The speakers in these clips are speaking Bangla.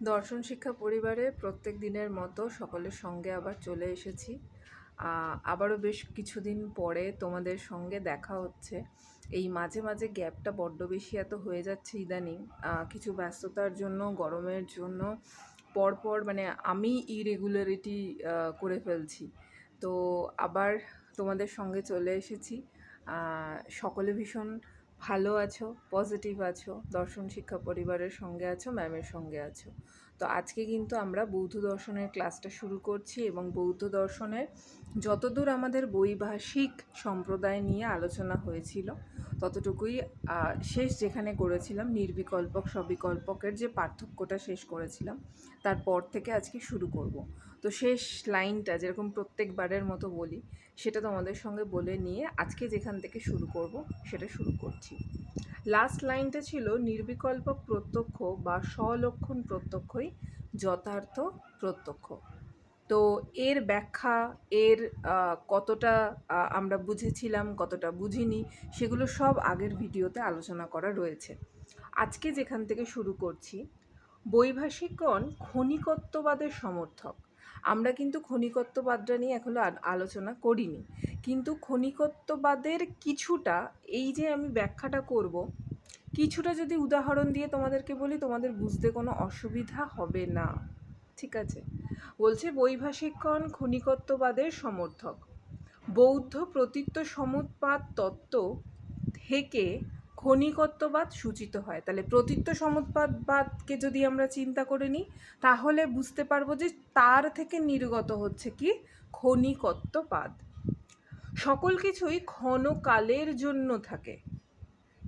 দর্শন শিক্ষা পরিবারে প্রত্যেক দিনের মতো সকলের সঙ্গে আবার চলে এসেছি। আবারও বেশ কিছুদিন পরে তোমাদের সঙ্গে দেখা হচ্ছে। এই মাঝে মাঝে গ্যাপটা বড্ড বেশি এত হয়ে যাচ্ছে ইদানিং। কিছু ব্যস্ততার জন্য, গরমের জন্য পরপর মানে আমি ইরেগুলারিটি করে ফেলছি। তো আবার তোমাদের সঙ্গে চলে এসেছি। সকলে ভীষণ ভালো আছো পজিটিভ আছো, দর্শন শিক্ষা পরিবারের সঙ্গে আছো ম্যামের সঙ্গে আছো। তো আজকে কিন্তু আমরা বৌদ্ধ দর্শনের ক্লাসটা শুরু করছি এবং বৌদ্ধ দর্শনের যতদূর আমাদের বৈভাষিক সম্প্রদায় নিয়ে আলোচনা হয়েছিল, ততটুকুই শেষ যেখানে করেছিলাম নির্বিকল্পক সবিকল্পকের যে পার্থক্যটা শেষ করেছিলাম, তারপর থেকে আজকে শুরু করব। তো শেষ লাইনটা যেরকম প্রত্যেকবারের মতো বলি, সেটা তোমাদের সঙ্গে বলে নিয়ে আজকে যেখান থেকে শুরু করব, সেটা শুরু করছি। লাস্ট লাইনটা ছিল, নির্বিকল্প প্রত্যক্ষ বা স্বলক্ষণ প্রত্যক্ষই যথার্থ প্রত্যক্ষ। তো এর ব্যাখ্যা, এর কতটা আমরা বুঝেছিলাম, কতটা বুঝিনি, সেগুলো সব আগের ভিডিওতে আলোচনা করা রয়েছে। আজকে যেখান থেকে শুরু করছি, বৈভাষিকগণ ক্ষণিকত্ববাদের সমর্থক। আমরা কিন্তু খনিকত্ববাদটা নিয়ে এখনও আলোচনা করিনি। কিন্তু ক্ষণিকত্ববাদের কিছুটা, এই যে আমি ব্যাখ্যাটা করব, কিছুটা যদি উদাহরণ দিয়ে তোমাদেরকে বলি, তোমাদের বুঝতে কোনো অসুবিধা হবে না। ঠিক আছে? বলছে বৈভাষিকগণ খনিকত্ববাদের সমর্থক। বৌদ্ধ প্রতীত্ব সমুৎপাত তত্ত্ব থেকে ক্ষণিকত্ববাদ সূচিত হয়। তাহলে প্রতীত্ব সমুৎপাদবাদকে যদি আমরা চিন্তা করে নিই, তাহলে বুঝতে পারব যে তার থেকে নির্গত হচ্ছে কি? ক্ষণিকত্ববাদ। সকল কিছুই ক্ষণকালের জন্য থাকে।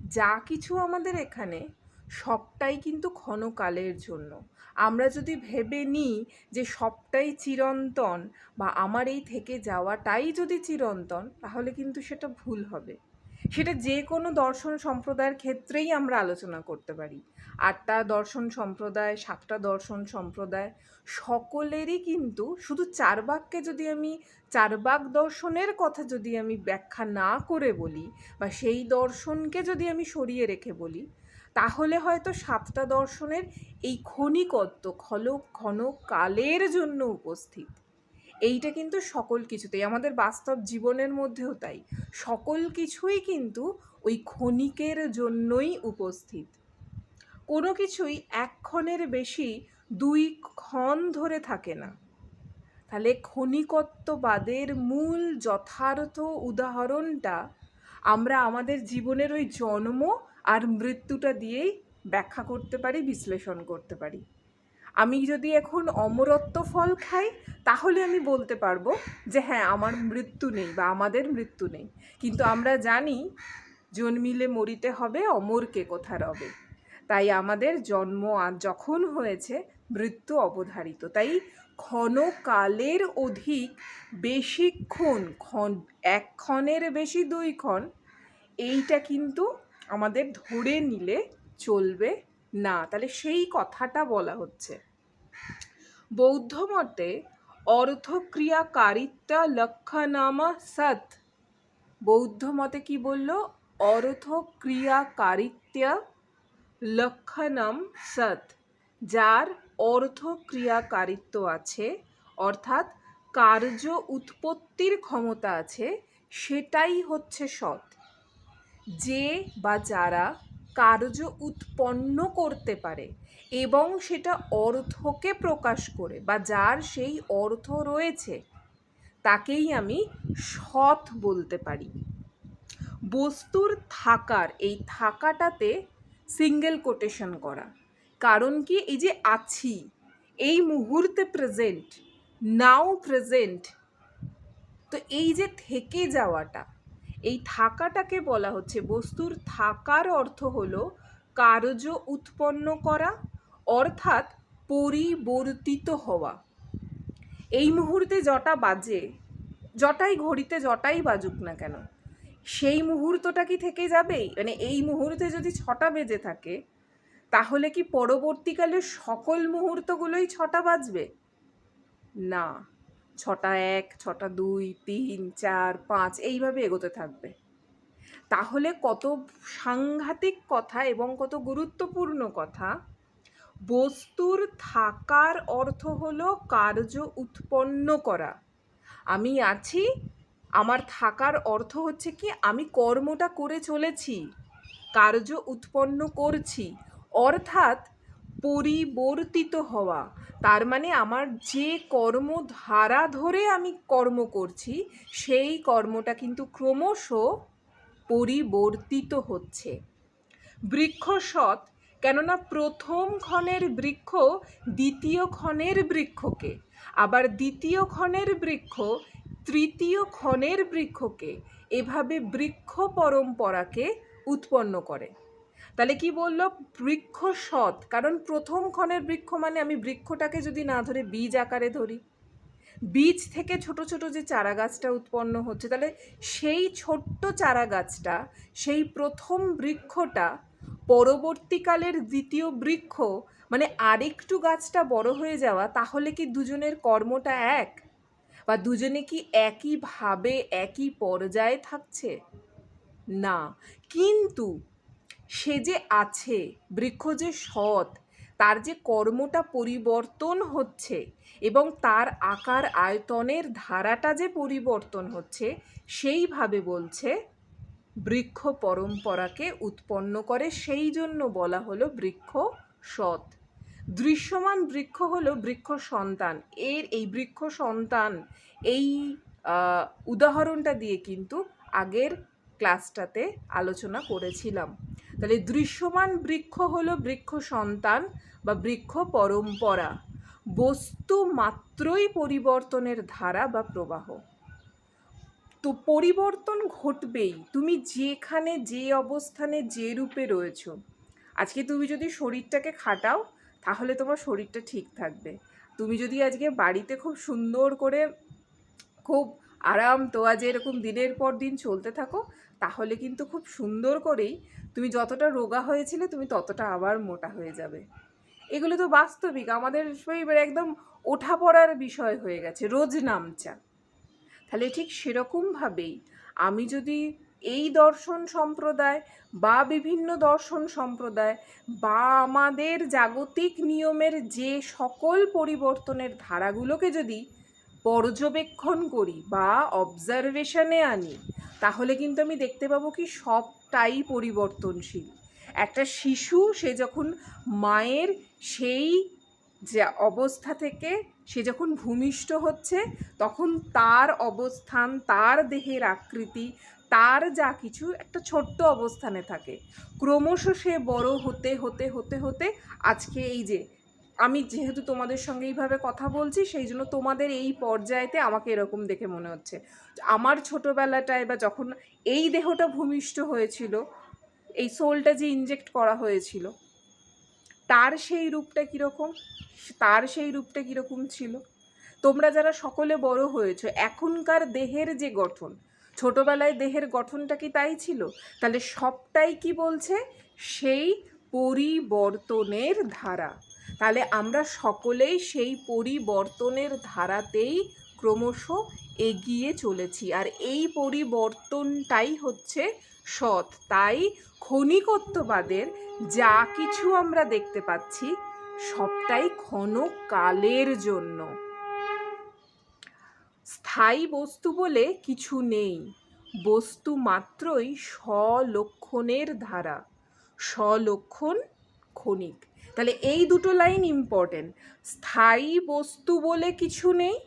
যা কিছু আমাদের এখানে, সবটাই কিন্তু ক্ষণকালের জন্য। আমরা যদি ভেবে নিই যে সবটাই চিরন্তন বা আমার এই থেকে যাওয়াটাই যদি চিরন্তন, তাহলে কিন্তু সেটা ভুল হবে। সেটা যে কোনো দর্শন সম্প্রদায়ের ক্ষেত্রেই আমরা আলোচনা করতে পারি। আটটা দর্শন সম্প্রদায়, সাতটা দর্শন সম্প্রদায়, সকলেরই কিন্তু শুধু চার বাক্যে যদি আমি চারবাক দর্শনের কথা যদি আমি ব্যাখ্যা না করে বলি বা সেই দর্শনকে যদি আমি সরিয়ে রেখে বলি, তাহলে হয়তো সাতটা দর্শনের এই ক্ষণিকত্ব খল ক্ষণ কালের জন্য উপস্থিত। এইটা কিন্তু সকল কিছুতেই, আমাদের বাস্তব জীবনের মধ্যেও তাই। সকল কিছুই কিন্তু ওই ক্ষণিকের জন্যই উপস্থিত। কোনো কিছুই এক ক্ষণের বেশি দুই ক্ষণ ধরে থাকে না। তাহলে ক্ষণিকত্ববাদের মূল যথার্থ উদাহরণটা আমরা আমাদের জীবনের ওই জন্ম আর মৃত্যুটা দিয়েই ব্যাখ্যা করতে পারি, বিশ্লেষণ করতে পারি। আমি যদি এখন অমরত্ব ফল খাই, তাহলে আমি বলতে পারব যে হ্যাঁ আমার মৃত্যু নেই বা আমাদের মৃত্যু নেই। কিন্তু আমরা জানি জন্মিলে মরিতে হবে, অমরকে কোথা রবে? তাই আমাদের জন্ম যখন হয়েছে, মৃত্যু অবধারিত। তাই ক্ষণকালের অধিক বেশিক্ষণ ক্ষণ, এক ক্ষণের বেশি দুই ক্ষণ, এইটা কিন্তু আমাদের ধরে নিলে চলবে না। তাহলে সেই কথাটা বলা হচ্ছে। বৌদ্ধ মতে অর্থক্রিয়াকারিত্বা লক্ষণামা সৎ। বৌদ্ধ মতে কি বলল? অর্থক্রিয়াকারিত্বা লক্ষণম সৎ, যার অর্থক্রিয়াকারিত্ব আছে, অর্থাৎ কার্য উৎপত্তির ক্ষমতা আছে, সেটাই হচ্ছে সৎ। যে বা যারা কার্য উৎপন্ন করতে পারে এবং সেটা অর্থকে প্রকাশ করে বা যার সেই অর্থ রয়েছে, তাকেই আমি সৎ বলতে পারি। বস্তুর থাকার, এই থাকাটাতে সিঙ্গেল কোটেশন করা। কারণ কি? এই যে আছি, এই মুহূর্তে প্রেজেন্ট নাও প্রেজেন্ট তো এই যে থেকে যাওয়াটা, এই থাকাটাকে বলা হচ্ছে, বস্তুর থাকার অর্থ হলো কার্য উৎপন্ন করা অর্থাৎ পরিবর্তিত হওয়া। এই মুহূর্তে জটা বাজে জটাই ঘড়িতে জটাই বাজুক না কেন, সেই মুহূর্তটা কি থেকে যাবেই? মানে এই মুহূর্তে যদি ছটা বেজে থাকে, তাহলে কি পরবর্তীকালে সকল মুহূর্তগুলোই ছটা বাজবে? না। ছটা এক, ছটা দুই, তিন, চার, পাঁচ, এইভাবে এগোতে থাকবে। তাহলে কত সাংঘাতিক কথা এবং কত গুরুত্বপূর্ণ কথা বস্তুর থাকার অর্থ হলো কার্য উৎপন্ন করা। আমি আছি, আমার থাকার অর্থ হচ্ছে কি, আমি কর্মটা করে চলেছি, কার্য উৎপন্ন করছি, অর্থাৎ পরিবর্তিত হওয়া। তার মানে আমার যে কর্মধারা ধরে আমি কর্ম করছি, সেই কর্মটা কিন্তু ক্রমশ পরিবর্তিত হচ্ছে। বৃক্ষ সৎ কেননা প্রথম ক্ষণের বৃক্ষ দ্বিতীয় ক্ষণের বৃক্ষকে, আবার দ্বিতীয় ক্ষণের বৃক্ষ তৃতীয় ক্ষণের বৃক্ষকে এভাবে বৃক্ষ পরম্পরাকে উৎপন্ন করে। তাহলে কি বলল? বৃক্ষ সৎ, কারণ প্রথম ক্ষণের বৃক্ষ মানে আমি বৃক্ষটাকে যদি না ধরে বীজ আকারে ধরি। বীজ থেকে ছোট ছোট যে চারা গাছটা উৎপন্ন হচ্ছে, তাহলে সেই ছোট্ট চারা গাছটা সেই প্রথম বৃক্ষটা পরবর্তীকালের দ্বিতীয় বৃক্ষ মানে আরেকটু গাছটা বড় হয়ে যাওয়া, তাহলে কি দুজনের কর্মটা এক? বা দুজনে কি একইভাবে একই পর্যায়ে থাকছে? না। কিন্তু সে যে আছে, বৃক্ষ যে সৎ, তার যে কর্মটা পরিবর্তন হচ্ছে এবং তার আকার আয়তনের ধারাটা যে পরিবর্তন হচ্ছে, সেইভাবে বলছে বৃক্ষ পরম্পরাকে উৎপন্ন করে, সেই জন্য বলা হলো বৃক্ষ সৎ। দৃশ্যমান বৃক্ষ হলো বৃক্ষ সন্তান। এর এই বৃক্ষ সন্তান এই উদাহরণটা দিয়ে কিন্তু আগের ক্লাসটাতে আলোচনা করেছিলাম। তাহলে দৃশ্যমান বৃক্ষ হলো বৃক্ষ সন্তান বা বৃক্ষ পরম্পরা। বস্তু মাত্রই পরিবর্তনের ধারা বা প্রবাহ। তো পরিবর্তন ঘটবেই। তুমি যেখানে, যে অবস্থানে, যে রূপে রয়েছো। আজকে তুমি যদি শরীরটাকে খাটাও, তাহলে তোমার শরীরটা ঠিক থাকবে। তুমি যদি আজকে বাড়িতে খুব সুন্দর করে, খুব আরাম তোয়াজে এরকম দিনের পর দিন চলতে থাকো, তাহলে কিন্তু খুব সুন্দর করেই তুমি যতটা রোগা হয়েছিলে, তুমি ততটা আবার মোটা হয়ে যাবে। এগুলো তো বাস্তবিক, আমাদের একদম ওঠা পড়ার বিষয় হয়ে গেছে, রোজ নামচা। তাহলে ঠিক সেরকমভাবেই আমি যদি এই দর্শন সম্প্রদায় বা বিভিন্ন দর্শন সম্প্রদায় বা আমাদের জাগতিক নিয়মের যে সকল পরিবর্তনের ধারাগুলোকে যদি পর্যবেক্ষণ করি বা অবজারভেশনে আনি, তাহলে কিন্তু আমি দেখতে পাবো কি সবটাই পরিবর্তনশীল। একটা শিশু সে যখন মায়ের সেই যে অবস্থা থেকে সে যখন ভূমিষ্ঠ হচ্ছে, তখন তার অবস্থান, তার দেহের আকৃতি, তার যা কিছু একটা ছোট্ট অবস্থানে থাকে। ক্রমশ সে বড় হতে হতে হতে হতে আজকে এই যে আমি যেহেতু তোমাদের সঙ্গে এইভাবে কথা বলছি, সেই জন্য তোমাদের এই পর্যায়েতে আমাকে এরকম দেখে মনে হচ্ছে। আমার ছোটোবেলাটায় বা যখন এই দেহটা ভূমিষ্ঠ হয়েছিল, এই সোলটা যে ইনজেক্ট করা হয়েছিল তার সেই রূপটা কীরকম? তার সেই রূপটা কীরকম ছিল? তোমরা যারা সকলে বড় হয়েছ, এখনকার দেহের যে গঠন, ছোটবেলায় দেহের গঠনটা কি তাই ছিল? তাহলে সবটাই কি বলছে? সেই পরিবর্তনের ধারা। তাহলে আমরা সকলেই সেই পরিবর্তনের ধারাতেই ক্রমশ এগিয়ে চলেছি। আর এই পরিবর্তনটাই হচ্ছে সৎ। তাই ক্ষণিকত্ববাদের যা কিছু আমরা দেখতে পাচ্ছি সবটাই ক্ষণকালের জন্য। স্থায়ী বস্তু বলে কিছু নেই। বস্তু মাত্রই স্বলক্ষণের ধারা। স্বলক্ষণ ক্ষণিক। তাহলে এই দুটো লাইন ইম্পর্টেন্ট স্থায়ী বস্তু বলে কিছু নেই।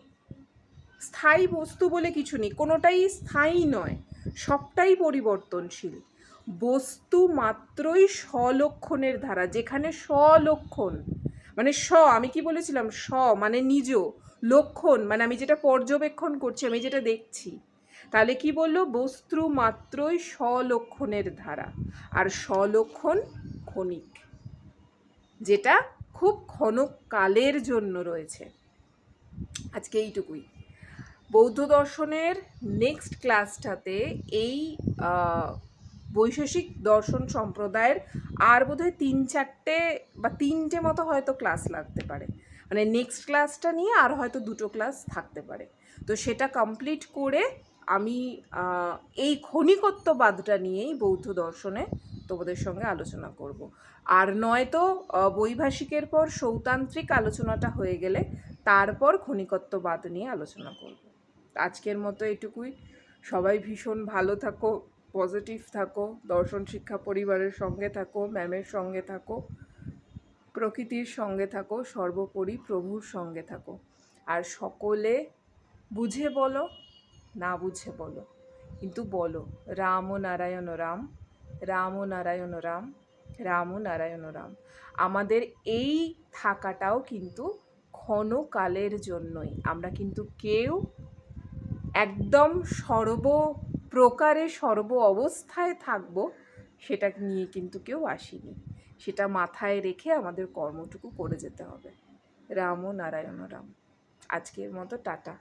স্থায়ী বস্তু বলে কিছু নেই। কোনোটাই স্থায়ী নয়। সবটাই পরিবর্তনশীল। বস্তু মাত্রই স্বলক্ষণের ধারা, যেখানে স্বলক্ষণ মানে স আমি কি বলেছিলাম? স মানে নিজ, লক্ষণ মানে আমি যেটা পর্যবেক্ষণ করছি, আমি যেটা দেখছি, তাহলে কি বলল? বস্তু মাত্রই স্বলক্ষণের ধারা, আর স্বলক্ষণ ক্ষণিক, যেটা খুব ক্ষণকালের জন্য রয়েছে। আজকে এইটুকুই। বৌদ্ধ দর্শনের নেক্সট ক্লাসটাতে এই বৈশেষিক দর্শন সম্প্রদায়ের আর বোধহয় তিন চারটে বা তিনটে মতো হয়তো ক্লাস লাগতে পারে। মানে নেক্সট ক্লাসটা নিয়ে আর হয়তো দুটো ক্লাস থাকতে পারে। তো সেটা কমপ্লিট করে আমি এই ক্ষণিকত্ববাদটা নিয়েই বৌদ্ধ দর্শনে তোমাদের সঙ্গে আলোচনা করব। আর নয়তো বৈভাষিকের পর সৌতান্ত্রিক আলোচনাটা হয়ে গেলে তারপর খনিকত্ববাদ নিয়ে আলোচনা করব। আজকের মতো এটুকুই। সবাই ভীষণ ভালো থাকো। পজিটিভ থাকো, দর্শন শিক্ষা পরিবারের সঙ্গে থাকো ম্যামের সঙ্গে থাকো, প্রকৃতির সঙ্গে থাকো, সর্বোপরি প্রভুর সঙ্গে থাকো। আর সকলে বুঝে বলো, না বুঝে বলো। কিন্তু বলো রাম ও নারায়ণ রাম রাম ও নারায়ণ রাম রাম ও নারায়ণ রাম। আমাদের এই থাকাটাও কিন্তু ক্ষণকালের জন্যই। আমরা কিন্তু কেউ একদম সর্ব প্রকারে সর্ব অবস্থায় থাকব, সেটা নিয়ে কিন্তু কেউ আসেনি। সেটা মাথায় রেখে আমাদের কর্মটুকু করে যেতে হবে। রাম ও নারায়ণ রাম। আজকের মতো টাটা।